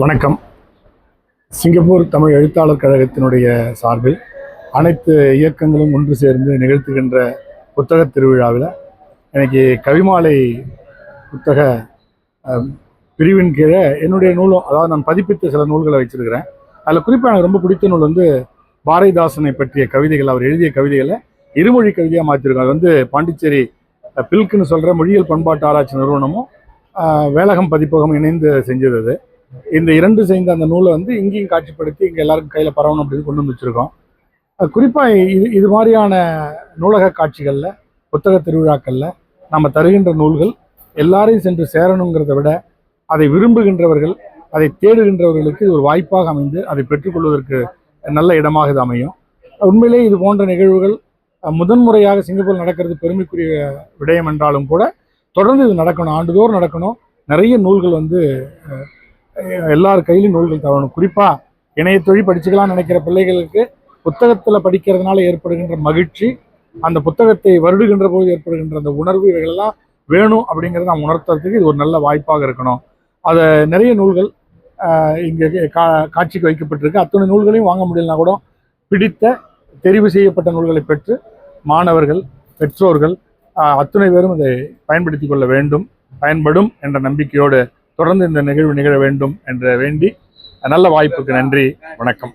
வணக்கம். சிங்கப்பூர் தமிழ் எழுத்தாளர் கழகத்தினுடைய சார்பில் அனைத்து இயக்கங்களும் ஒன்று சேர்ந்து நிகழ்த்துகின்ற புத்தக திருவிழாவில் எனக்கு கவிமாலை புத்தக பிரிவின் கீழே என்னுடைய நூலும் அதாவது நான் பதிப்பித்த சில நூல்களை வச்சிருக்கிறேன். அதில் குறிப்பாக எனக்கு ரொம்ப பிடித்த நூல் வந்து பாரதிதாசனை பற்றிய கவிதைகள். அவர் எழுதிய கவிதைகளை இருமொழி கவிதையாக மாற்றிருக்கோம் அது வந்து பாண்டிச்சேரி பில்க்குன்னு சொல்கிற மொழியியல் பண்பாட்டு ஆராய்ச்சி நிறுவனமும் வேலகம் பதிப்பகம் இணைந்து செஞ்சது இந்த இரண்டு சேர்ந்த அந்த நூலை வந்து இங்கேயும் காட்சிப்படுத்தி இங்கே எல்லாருக்கும் கையில் பரவணும் அப்படின்னு கொண்டு வந்து வச்சுருக்கோம். குறிப்பாக இது இது மாதிரியான நூலக காட்சிகளில் புத்தக திருவிழாக்களில் நம்ம தருகின்ற நூல்கள் எல்லாரையும் சென்று சேரணுங்கிறத விட அதை விரும்புகின்றவர்கள் அதை தேடுகின்றவர்களுக்கு ஒரு வாய்ப்பாக அமைந்து அதை பெற்றுக்கொள்வதற்கு நல்ல இடமாக இது அமையும். உண்மையிலேயே இது போன்ற நிகழ்வுகள் முதன்முறையாக சிங்கப்பூர் நடக்கிறது பெருமைக்குரிய விடயம் என்றாலும் கூட தொடர்ந்து இது நடக்கணும் ஆண்டுதோறும் நடக்கணும். நிறைய நூல்கள் வந்து எல்லார் கையிலும் நூல்கள் தரணும் குறிப்பாக இணையத்தொழி படிச்சுக்கலாம்னு நினைக்கிற பிள்ளைகளுக்கு புத்தகத்தில் படிக்கிறதுனால ஏற்படுகின்ற மகிழ்ச்சி அந்த புத்தகத்தை வருடுகின்ற போது ஏற்படுகின்ற அந்த உணர்வு இவைகளெல்லாம் வேணும் அப்படிங்கிறத நான் உணர்த்துறதுக்கு இது ஒரு நல்ல வாய்ப்பாக இருக்கணும். அதை நிறைய நூல்கள் இங்கே கா காட்சிக்கு வைக்கப்பட்டிருக்கு. அத்தனை நூல்களையும் வாங்க முடியலனா கூட பிடித்த தெரிவு செய்யப்பட்ட நூல்களை பெற்று மாணவர்கள் பெற்றோர்கள் அத்துணை பேரும் இதை பயன்படுத்தி கொள்ள வேண்டும் பயன்படும் என்ற நம்பிக்கையோடு தொடர்ந்து இந்த நிகழ்வு நிகழ வேண்டும் என்று வேண்டி நல்ல வாய்ப்புக்கு நன்றி. வணக்கம்.